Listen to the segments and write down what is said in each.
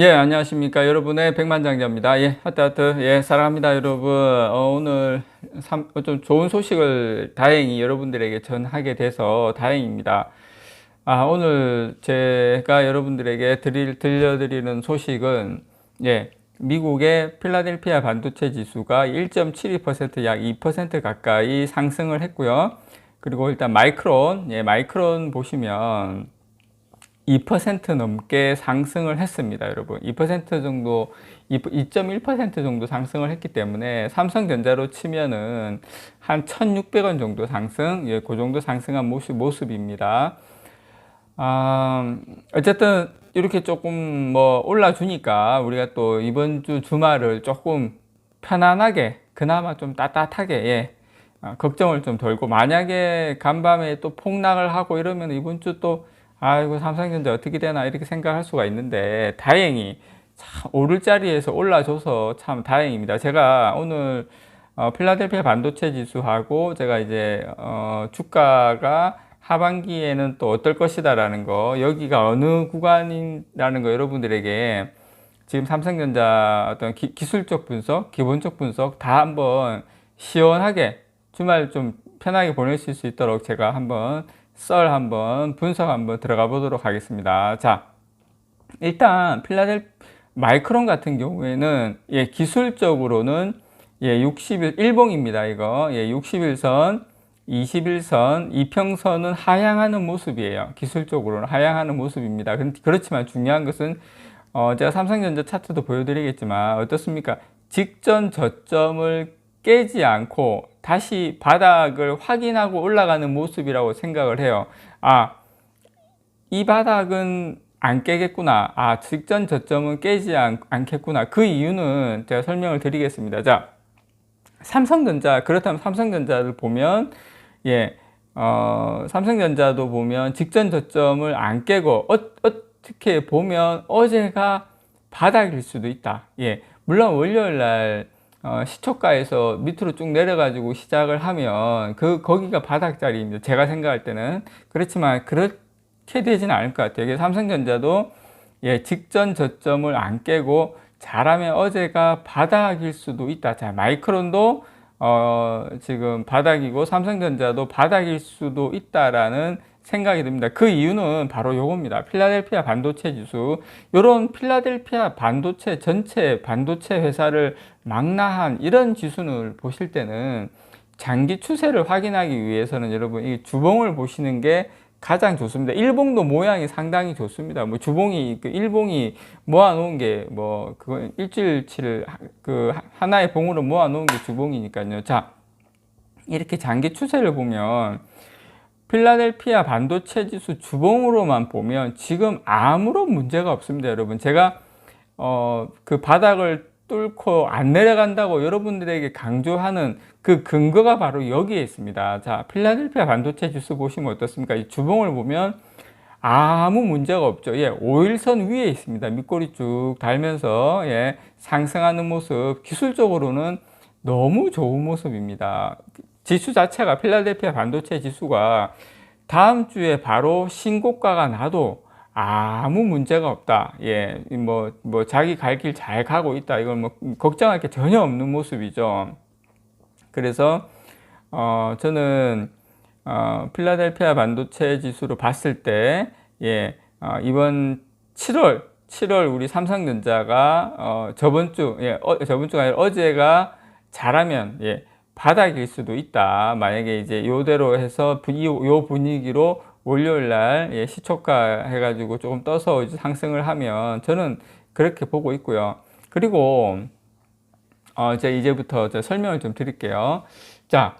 예, 안녕하십니까. 여러분의 백만장자입니다. 예, 하트 하트. 예, 사랑합니다, 여러분. 어, 오늘 삼, 어, 좀 좋은 소식을 다행히 여러분들에게 전하게 돼서 다행입니다. 아, 오늘 제가 여러분들에게 드릴, 들려드리는 소식은, 예, 미국의 필라델피아 반도체 지수가 1.72%약 2% 가까이 상승을 했고요. 그리고 일단 마이크론, 예, 마이크론 보시면 2% 넘게 상승을 했습니다, 여러분. 2% 정도, 2.1% 정도 상승을 했기 때문에 삼성전자로 치면은 한 1,600원 정도 상승, 예, 그 정도 상승한 모습, 모습입니다. 아, 어쨌든 이렇게 조금 뭐 올라주니까 우리가 또 이번 주 주말을 조금 편안하게, 그나마 좀 따뜻하게, 예, 아, 걱정을 좀 덜고 만약에 간밤에 또 폭락을 하고 이러면 이번 주또 아이고 삼성전자 어떻게 되나 이렇게 생각할 수가 있는데 다행히 참 오를 자리에서 올라줘서 참 다행입니다. 제가 오늘 어, 필라델피아 반도체 지수하고 제가 이제 어, 주가가 하반기에는 또 어떨 것이다라는 거 여기가 어느 구간이라는 거 여러분들에게 지금 삼성전자 어떤 기, 술적 분석, 기본적 분석 다 한번 시원하게 주말 좀 편하게 보내실 수 있도록 제가 한번 썰 한번 분석 한번 들어가 보도록 하겠습니다. 자, 일단 필라델 마이크론 같은 경우에는 예, 기술적으로는 예, 60일 일봉입니다. 이거 예, 60일선, 21선, 이평선은 하향하는 모습이에요. 기술적으로는 하향하는 모습입니다. 그렇지만 중요한 것은 어, 제가 삼성전자 차트도 보여드리겠지만 어떻습니까? 직전 저점을 깨지 않고 다시 바닥을 확인하고 올라가는 모습이라고 생각을 해요. 아, 이 바닥은 안 깨겠구나. 아, 직전 저점은 깨지 않, 않겠구나. 그 이유는 제가 설명을 드리겠습니다. 자, 삼성전자, 그렇다면 삼성전자를 보면, 예, 어, 삼성전자도 보면 직전 저점을 안 깨고, 어, 어떻게 보면 어제가 바닥일 수도 있다. 예, 물론 월요일 날 어, 시초가에서 밑으로 쭉 내려가지고 시작을 하면 그 거기가 바닥자리입니다. 제가 생각할 때는 그렇지만 그렇게 되지는 않을 것 같아요. 삼성전자도 예, 직전 저점을 안 깨고 잘하면 어제가 바닥일 수도 있다. 자, 마이크론도 어, 지금 바닥이고 삼성전자도 바닥일 수도 있다라는 생각이 듭니다. 그 이유는 바로 요겁니다. 필라델피아 반도체 지수. 요런 필라델피아 반도체 전체 반도체 회사를 망라한 이런 지수를 보실 때는 장기 추세를 확인하기 위해서는 여러분 이 주봉을 보시는 게 가장 좋습니다. 일봉도 모양이 상당히 좋습니다. 뭐 주봉이 그 일봉이 모아놓은 게 뭐 그거 일주일치를 그 하나의 봉으로 모아놓은 게 주봉이니까요. 자 이렇게 장기 추세를 보면 필라델피아 반도체 지수 주봉으로만 보면 지금 아무런 문제가 없습니다, 여러분. 제가 어, 그 바닥을 뚫고 안 내려간다고 여러분들에게 강조하는 그 근거가 바로 여기에 있습니다. 자, 필라델피아 반도체 지수 보시면 어떻습니까? 이 주봉을 보면 아무 문제가 없죠. 예, 5일선 위에 있습니다. 밑꼬리 쭉 달면서 예, 상승하는 모습 기술적으로는 너무 좋은 모습입니다. 지수 자체가 필라델피아 반도체 지수가 다음 주에 바로 신고가가 나도 아무 문제가 없다. 예, 뭐, 뭐, 자기 갈 길 잘 가고 있다. 이걸 뭐, 걱정할 게 전혀 없는 모습이죠. 그래서, 어, 저는, 어, 필라델피아 반도체 지수로 봤을 때, 예, 어, 이번 7월, 7월 우리 삼성전자가, 어, 저번 주, 예, 어, 저번 주가 아니라 어제가 잘하면, 예, 바닥일 수도 있다. 만약에 이제 요대로 해서 요 분위기로 월요일 날 예, 시초가 해가지고 조금 떠서 상승을 하면 저는 그렇게 보고 있고요. 그리고 어, 이제 이제부터 설명을 좀 드릴게요. 자,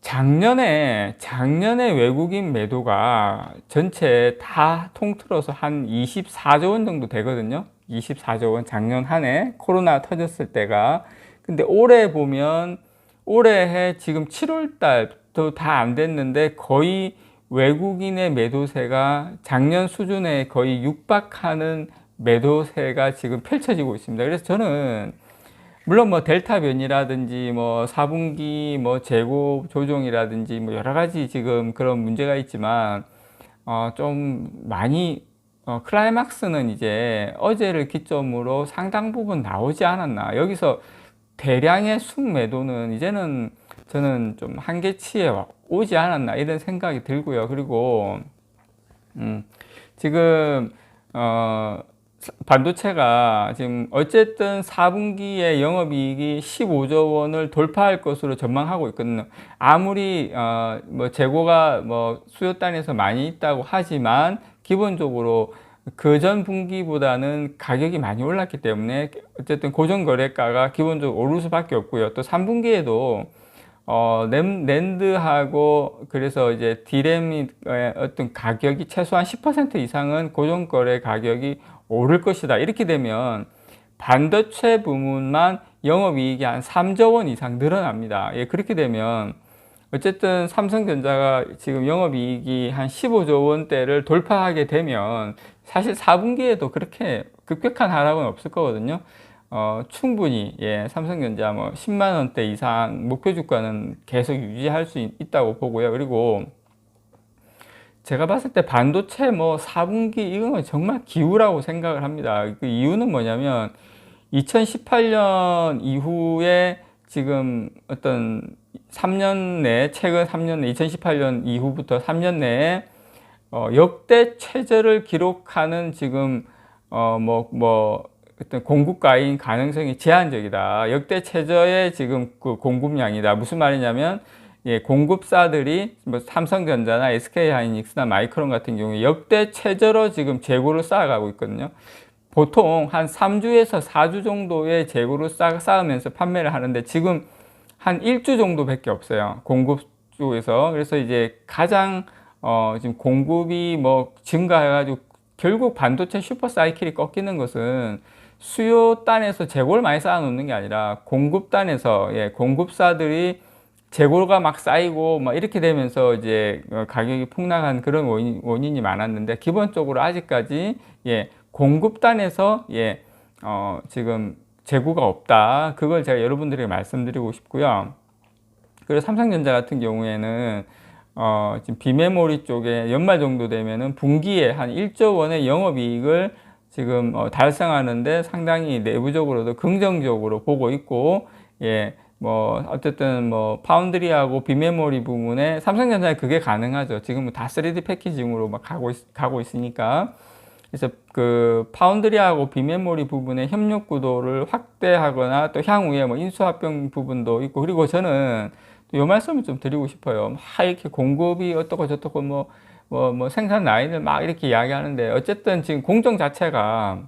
작년에 작년에 외국인 매도가 전체 다 통틀어서 한 24조 원 정도 되거든요. 24조 원 작년 한 해 코로나 터졌을 때가 근데 올해 보면 올해 지금 7월 달도 다 안 됐는데 거의 외국인의 매도세가 작년 수준에 거의 육박하는 매도세가 지금 펼쳐지고 있습니다. 그래서 저는 물론 뭐 델타 변이라든지 뭐 4분기 뭐 재고 조정이라든지 뭐 여러 가지 지금 그런 문제가 있지만 어 좀 많이 어, 클라이막스는 이제 어제를 기점으로 상당 부분 나오지 않았나. 여기서 대량의 순매도는 이제는 저는 좀 한계치에 오지 않았나 이런 생각이 들고요. 그리고 음, 지금 어, 반도체가 지금 어쨌든 4분기에 영업이익이 15조 원을 돌파할 것으로 전망하고 있거든요. 아무리 어, 뭐 재고가 뭐 수요 단에서 많이 있다고 하지만 기본적으로 그 전 분기보다는 가격이 많이 올랐기 때문에 어쨌든 고정 거래가가 기본적으로 오를 수밖에 없고요. 또 3분기에도 어, 랜드하고 그래서 이제 디램의 어떤 가격이 최소한 10% 이상은 고정 거래 가격이 오를 것이다. 이렇게 되면 반도체 부문만 영업이익이 한 3조 원 이상 늘어납니다. 예, 그렇게 되면 어쨌든 삼성전자가 지금 영업이익이 한 15조 원대를 돌파하게 되면 사실 4분기에도 그렇게 급격한 하락은 없을 거거든요. 어, 충분히 예, 삼성전자 뭐 10만 원대 이상 목표 주가는 계속 유지할 수 있, 다고 보고요. 그리고 제가 봤을 때 반도체 뭐 4분기 이건 정말 기우라고 생각을 합니다. 그 이유는 뭐냐면 2018년 이후에 지금 어떤 3년 내 최근 3년 내 2018년 이후부터 3년 내에 어, 역대 최저를 기록하는 지금 어, 뭐, 뭐, 어떤 공급가인 가능성이 제한적이다. 역대 최저의 지금 그 공급량이다. 무슨 말이냐면, 예, 공급사들이 뭐 삼성전자나 SK하이닉스나 마이크론 같은 경우에 역대 최저로 지금 재고를 쌓아가고 있거든요. 보통 한 3주에서 4주 정도의 재고를 쌓, 쌓으면서 판매를 하는데 지금 한 1주 정도밖에 없어요. 공급 쪽에서. 그래서 이제 가장 어, 지금 공급이 뭐 증가해가지고 결국 반도체 슈퍼 사이클이 꺾이는 것은 수요 단에서 재고를 많이 쌓아 놓는 게 아니라 공급 단에서 예, 공급사들이 재고가 막 쌓이고 막 이렇게 되면서 이제 어, 가격이 폭락한 그런 원인, 원인 이 많았는데 기본적으로 아직까지 예, 공급 단에서 예, 어, 지금 재고가 없다. 그걸 제가 여러분들에게 말씀드리고 싶고요. 그리고 삼성전자 같은 경우에는 어, 지금 비메모리 쪽에 연말 정도 되면은 분기에 한 1조 원의 영업이익을 지금 어, 달성하는데 상당히 내부적으로도 긍정적으로 보고 있고, 예, 뭐 어쨌든 뭐 파운드리하고 비메모리 부분에 삼성전자에 그게 가능하죠. 지금 다 3D 패키징으로 막 가고 있, 가고 있으니까. 그래서 그 파운드리하고 비메모리 부분의 협력 구도를 확대하거나 또 향후에 뭐 인수합병 부분도 있고 그리고 저는 이 말씀을 좀 드리고 싶어요. 막 이렇게 공급이 어떻고 저떻고 뭐, 뭐, 뭐 생산 라인을 막 이렇게 이야기하는데 어쨌든 지금 공정 자체가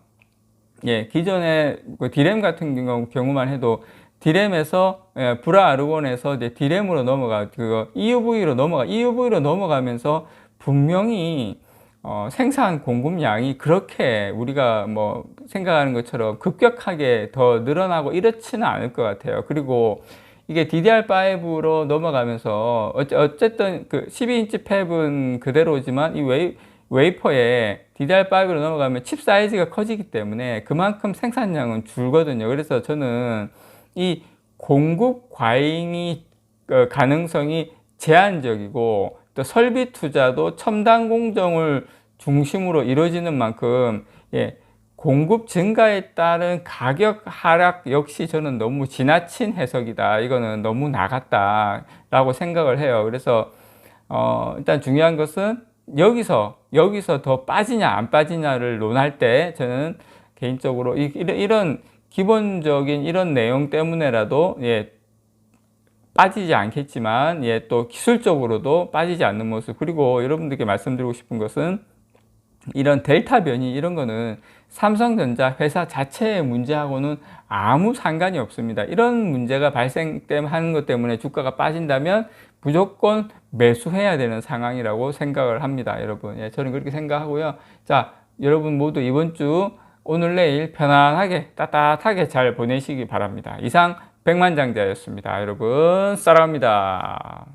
예, 기존의 그 디램 같은 경우, 경우만 해도 디램에서 예, 브라 아르곤에서 이제 디램으로 넘어가 그거 EUV로 넘어가 EUV로 넘어가면서 분명히 어, 생산 공급량이 그렇게 우리가 뭐 생각하는 것처럼 급격하게 더 늘어나고 이렇지는 않을 것 같아요. 그리고 이게 DDR5로 넘어가면서 어쨌든 그 12인치 팹은 그대로지만 이 웨이, 웨이퍼에 DDR5로 넘어가면 칩 사이즈가 커지기 때문에 그만큼 생산량은 줄거든요. 그래서 저는 이 공급 과잉이 어, 가능성이 제한적이고 또 설비 투자도 첨단 공정을 중심으로 이루어지는 만큼 예, 공급 증가에 따른 가격 하락 역시 저는 너무 지나친 해석이다. 이거는 너무 나갔다라고 생각을 해요. 그래서 어, 일단 중요한 것은 여기서 여기서 더 빠지냐 안 빠지냐를 논할 때 저는 개인적으로 이, 이런, 이런 기본적인 이런 내용 때문에라도 예, 빠지지 않겠지만 예, 또 기술적으로도 빠지지 않는 모습 그리고 여러분들께 말씀드리고 싶은 것은 이런 델타 변이 이런 거는 삼성전자 회사 자체의 문제하고는 아무 상관이 없습니다. 이런 문제가 발생하는 것 때문에 주가가 빠진다면 무조건 매수해야 되는 상황이라고 생각을 합니다. 여러분. 예, 저는 그렇게 생각하고요. 자, 여러분 모두 이번 주 오늘 내일 편안하게 따뜻하게 잘 보내시기 바랍니다. 이상 백만장자였습니다. 여러분 사랑합니다.